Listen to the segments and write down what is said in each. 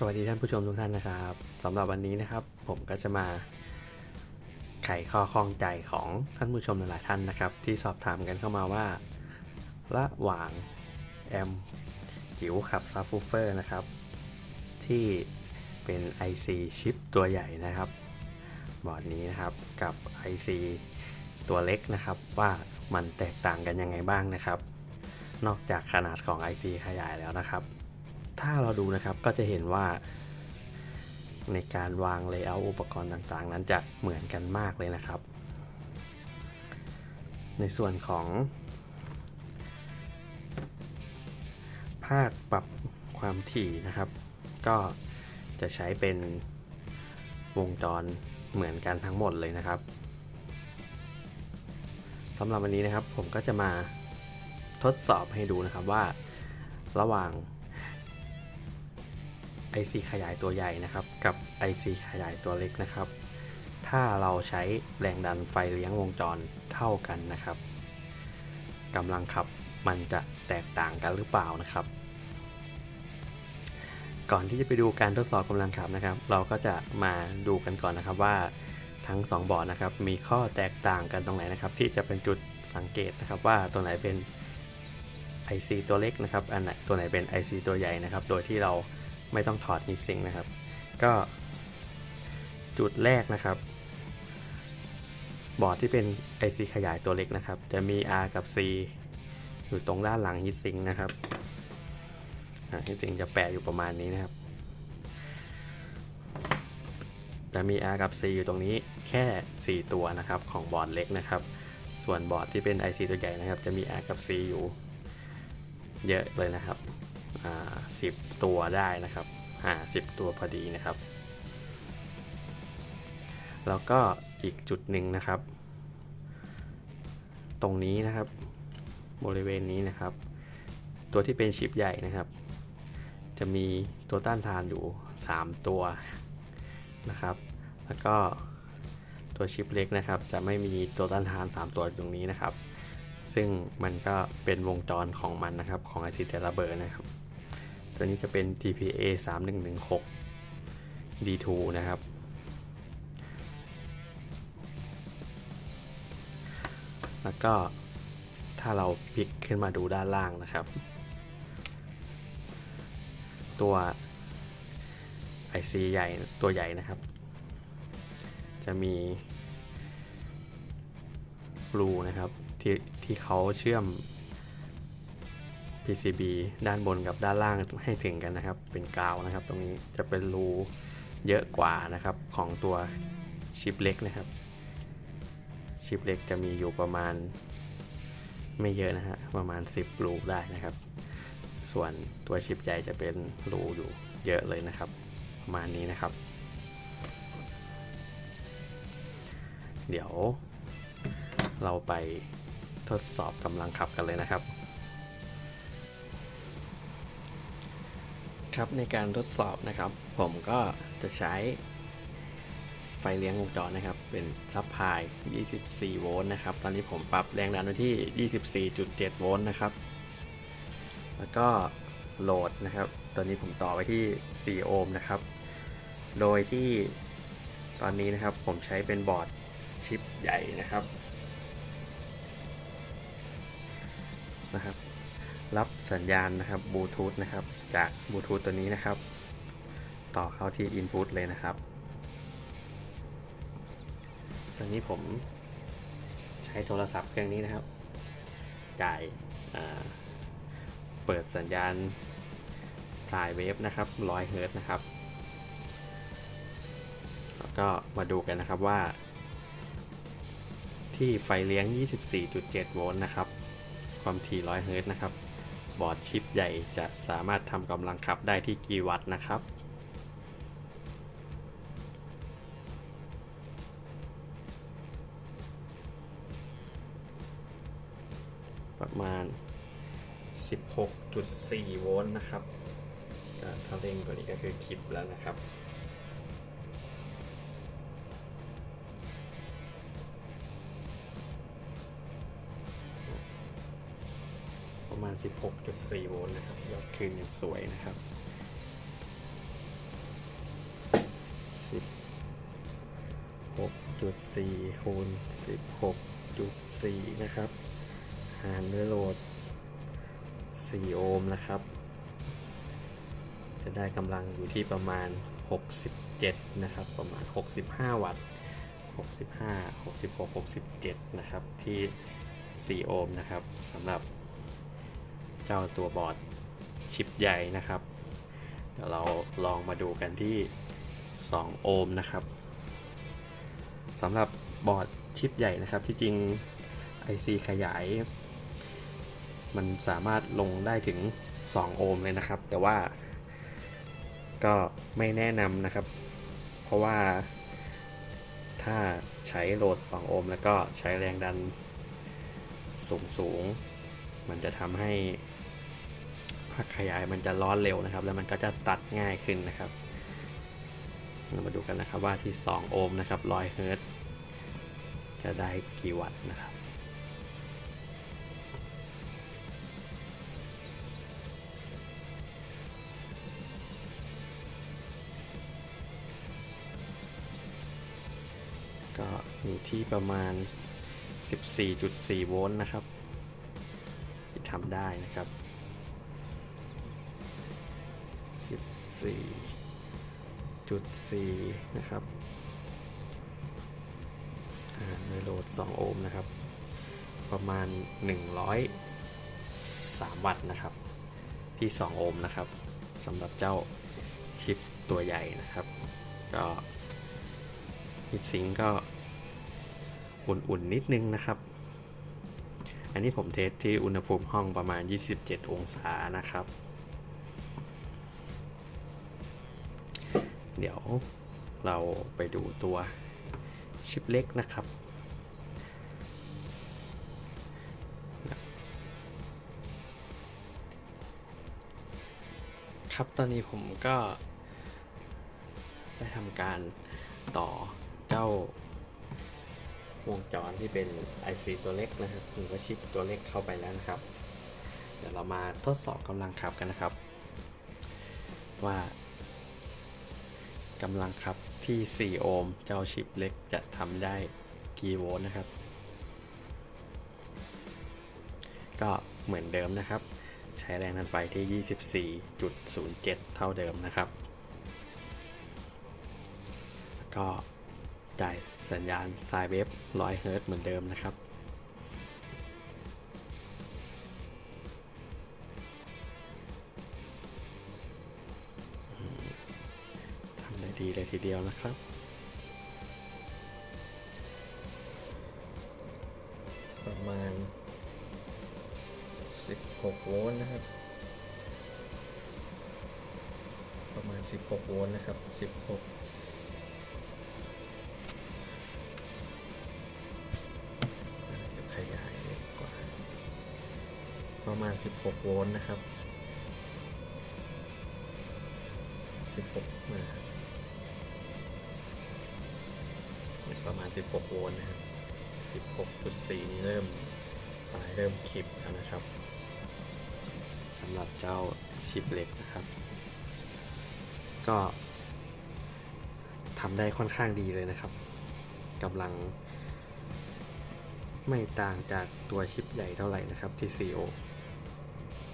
สวัสดีท่านผู้ชมทุกท่านนะครับสำหรับวันนี้นะครับ ผมก็จะมาไขข้อข้องใจของท่านผู้ชมหลายๆท่านนะครับ ที่สอบถามกันเข้ามาว่า ระหว่างแอมจิ๋วขับซับฟูเฟอร์นะครับ ที่เป็น IC ชิปตัวใหญ่นะครับ บอร์ดนี้นะครับกับ IC ตัวเล็กนะครับว่ามันแตกต่างกันยังไงบ้างนะครับ นอกจากขนาดของ IC ขยายแล้วนะครับ ถ้าเราดูนะครับก็จะเห็นว่า ในการวางเลเยอร์อุปกรณ์ต่างๆ นั้นจะเหมือนกันมากเลยนะครับ ในส่วนของ ภาคปรับความถี่นะครับ ก็จะใช้เป็นวงจรเหมือนกันทั้งหมดเลยนะครับสำหรับวันนี้นะครับผมก็จะมาทดสอบให้ดูนะครับว่า ระหว่าง IC ขยายตัวใหญ่นะครับ กับ IC ขยายตัวเล็กนะครับ ถ้าเราใช้แรงดันไฟเลี้ยงวงจรเท่ากันนะครับกำลังขับมันจะแตกต่างกันหรือเปล่านะครับ ก่อนที่จะไปดูการทดสอบกำลังขับนะครับ เราก็จะมาดูกันก่อนนะครับว่าทั้ง 2 บอร์ดนะครับ มีข้อแตกต่างกันตรงไหนนะครับ ที่จะเป็นจุดสังเกตนะครับว่าตัวไหนเป็น IC ตัวเล็กนะครับ อันไหนตัวไหนเป็น IC ตัวใหญ่นะครับ โดยที่เรา ไม่ต้องถอดฮีทซิงนะครับ ก็จุดแรกนะครับ บอร์ดที่เป็น IC ขยายตัวเล็กนะครับ จะมี R กับ C อยู่ตรงด้านหลังฮีทซิงนะครับฮีทซิงจะแปะอยู่ประมาณนี้นะครับ จะมี R กับ C อยู่ตรงนี้แค่ 4 ตัวนะครับของบอร์ดเล็กนะครับ ส่วนบอร์ดที่เป็น IC ตัวใหญ่นะครับ จะมี R กับ C อยู่เยอะเลยนะครับ สิบตัวได้นะครับอ่าสิบตัวพอดีนะครับ แล้วก็อีกจุดหนึ่งนะครับ ตรงนี้นะครับ บริเวณนี้นะครับ ตัวที่เป็นชิปใหญ่นะครับ จะมีตัวต้านทานอยู่ 3 ตัวนะครับ แล้วก็ตัวชิปเล็กนะครับ จะไม่มีตัวต้านทาน 3 ตัวตรงนี้นะครับ ซึ่งมันก็เป็นวงจรของมันนะครับของไอซีเทระเบอร์นะครับ ตัวนี้จะเป็น TPA 3116 D2 นะครับ แล้วก็ถ้าเราพลิกขึ้นมาดูด้านล่างนะครับ ตัว IC ใหญ่ตัวใหญ่นะครับ จะมีรูนะครับที่ที่เขาเชื่อม PCB ด้านบนกับด้านล่างให้ถึงกันนะครับ เป็นกาวนะครับ ตรงนี้จะเป็นรูเยอะกว่านะครับของตัวชิปเล็กนะครับ ชิปเล็กจะมีอยู่ประมาณไม่เยอะนะฮะประมาณ 10 รูได้นะครับ ส่วนตัวชิปใหญ่จะเป็นรูอยู่เยอะเลยนะครับ ประมาณนี้นะครับ เดี๋ยวเราไปทดสอบกำลังขับกันเลยนะครับ ครับในการทดสอบนะครับ ผมก็จะใช้ไฟเลี้ยงวงจรนะครับ เป็นซับพลาย 24 โวลต์นะครับ ตอนนี้ผมปรับแรงดันไว้ที่ 24.7 โวลต์นะครับ แล้วก็โหลดนะครับ ตอนนี้ผมต่อไว้ที่ 4 โอห์มนะครับ โดยที่ตอนนี้นะครับผมใช้เป็นบอร์ดชิปใหญ่นะครับนะครับ รับสัญญาณนะครับบลูทูธนะครับจากบลูทูธตัวนี้นะครับ ต่อเข้าที่ Input เลยนะครับ ตอนนี้ผมใช้โทรศัพท์เครื่องนี้นะครับจ่ายเปิดสัญญาณสายเวฟนะครับ100เฮิร์ตนะครับแล้วก็มาดูกันนะครับว่า ที่ไฟเลี้ยง 24.7 โวลต์นะครับ ความถี่100เฮิร์ตนะครับ บอร์ดชิปใหญ่จะสามารถทำกำลังขับได้ที่กี่วัตต์นะครับประมาณ 16.4 โวลต์นะครับก็ถ้าเร่งตัวนี้ก็คือคลิปแล้วนะครับ 16.4 โวลต์นะครับยอดคืนยังสวยนะครับสิบหกจุดสี่คูณสิบหกจุดสี่นะครับหารด้วยโหลดสี่โอห์มนะครับ จะได้กำลังอยู่ที่ประมาณ 67 นะครับ ประมาณ 65 วัตต์ 65 66 67 นะครับ ที่ 4 โอห์มนะครับสำหรับ เจ้าตัวบอร์ดชิปใหญ่นะครับ เดี๋ยวเราลองมาดูกันที่ 2 โอห์มนะครับสำหรับบอร์ดชิปใหญ่นะครับ ที่จริง IC ขยาย มันสามารถลงได้ถึง 2 โอห์มเลยนะครับ แต่ว่าก็ไม่แนะนำนะครับ เพราะว่าถ้าใช้โหลด 2 โอห์มแล้วก็ใช้แรงดันสูงสูง มันจะทำให้ภาคขยายมันจะร้อนเร็วนะครับ แล้วมันก็จะตัดง่ายขึ้นนะครับเรามาดูกันนะครับว่าที่ 2 โอห์มนะครับ100เฮิร์ตจะได้กี่วัตต์นะครับก็อยู่ที่ประมาณ 14.4 โวลต์นะครับ ทำได้นะครับ 14.4 นะครับอ่าในโหลด 2 โอห์มนะครับ ประมาณ 103 วัตต์นะครับ ที่ 2 โอห์มนะครับสำหรับเจ้าชิปตัวใหญ่นะครับ ก็ฮิตซิงก์ก็อุ่นๆนิดนึงนะครับ อันนี้ผมเทสที่อุณหภูมิห้องประมาณ 27 องศานะครับ เดี๋ยวเราไปดูตัวชิปเล็กนะครับ ครับตอนนี้ผมก็ได้ทำการต่อเจ้า วงจรที่เป็น IC ตัวเล็กนะครับหรือว่าชิปตัวเล็กเข้าไปแล้วนะครับ เดี๋ยวเรามาทดสอบกำลังขับกันนะครับ ว่ากำลังขับที่ 4 โอห์มเจ้าชิปเล็กจะทำได้กี่โวลต์นะครับ ก็เหมือนเดิมนะครับ ใช้แรงดันไฟที่ 24.07 เท่าเดิมนะครับ ก็จ่าย สัญญาณไซน์เวฟ100เฮิรต์เหมือนเดิมนะครับ ทำได้ดีเลยทีเดียวนะครับประมาณ 16 โวลต์นะครับ ประมาณ 16 โวลต์นะครับ 16 16 โวลต์นะครับ 16 มาเนี่ยประมาณ 16 โวลต์นะครับ 16.4 นี่เริ่มปลายเริ่มคลิปแล้วนะครับสำหรับเจ้าชิปเล็กนะครับ ก็ทำได้ค่อนข้างดีเลยนะครับกำลังไม่ต่างจากตัวชิปใหญ่เท่าไหร่นะครับที่ CO อะ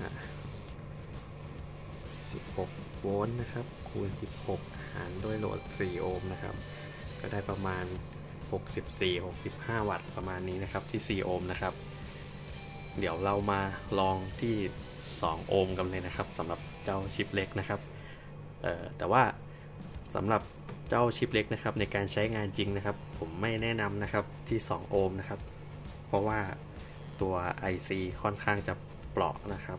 16 โวลต์นะครับ คูณ 16 หารด้วยโหลด 4 โอห์มนะครับ ก็ได้ประมาณ 64-65 วัตต์ประมาณนี้นะครับที่ 4 โอห์มนะครับ เดี๋ยวเรามาลองที่ 2 โอห์มกันเลยนะครับสำหรับเจ้าชิปเล็กนะครับแต่ว่าสำหรับเจ้าชิปเล็กนะครับในการใช้งานจริงนะครับ ผมไม่แนะนำนะครับที่ 2 โอห์มนะครับ เพราะว่าตัว IC ค่อนข้างจะ เปราะนะครับ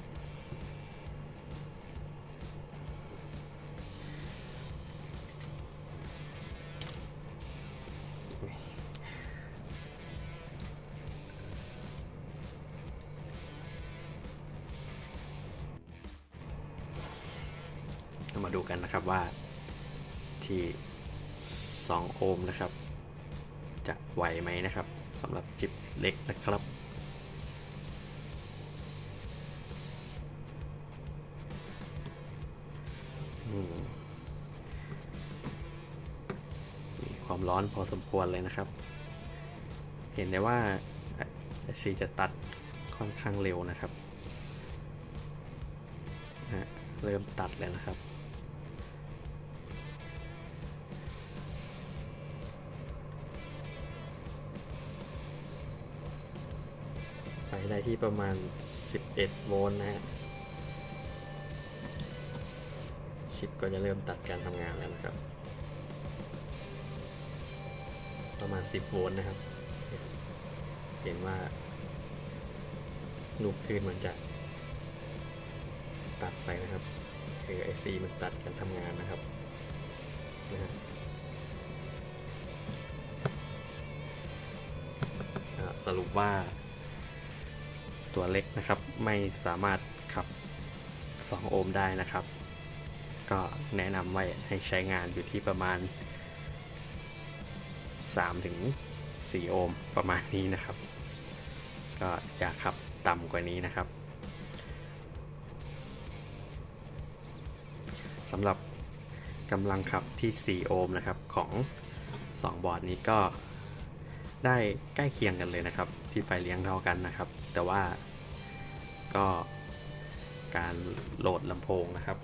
มาดูกันนะครับว่าที่ 2 โอห์มนะครับ จะไหวไหมนะครับสำหรับจิปเล็กนะครับ ร้อนพอสมควรเลยนะครับ เห็นได้ว่าสีจะตัดค่อนข้างเร็วนะครับ เริ่มตัดแล้วนะครับไปได้ที่ประมาณ 11 โวลต์นะฮะชิปก็จะเริ่มตัดการทำงานแล้วนะครับ มาณ 10 โวลต์นะครับ เห็นว่าลูกคลื่นมันจะตัดไปนะครับคือไอซีมันตัดการทำงานนะครับนะฮะสรุปว่า ตัวเล็กนะครับไม่สามารถขับ 2 โอห์มได้นะครับ ก็แนะนำไว้ให้ใช้งานอยู่ที่ประมาณ 3ถึง4โอห์มประมาณนี้นะครับ ก็อย่าขับต่ำกว่านี้นะครับสำหรับกำลังขับที่ 4 โอห์มนะครับของ 2 บอร์ดนี้ก็ได้ใกล้เคียงกันเลยนะครับ ที่ไฟเลี้ยงเท่ากันนะครับ แต่ว่าก็การโหลดลำโพงนะครับ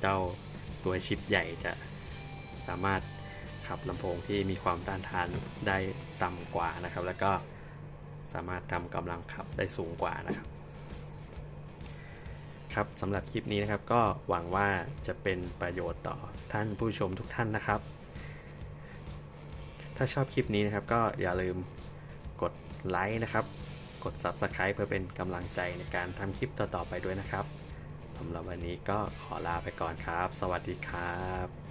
เจ้าตัวชิปใหญ่จะสามารถับลำโพงที่มีความต้านทานได้ต่ำกว่านะครับ แล้วก็สามารถทำกำลังขับได้สูงกว่านะครับ ครับสำหรับคลิปนี้นะครับ ก็หวังว่าจะเป็นประโยชน์ต่อท่านผู้ชมทุกท่านนะครับ ถ้าชอบคลิปนี้นะครับ ก็อย่าลืมกดไลค์นะครับ กด Subscribe เพื่อเป็นกำลังใจในการทำคลิปต่อๆไปด้วยนะครับสำหรับวันนี้ก็ขอลาไปก่อนครับ สวัสดีครับ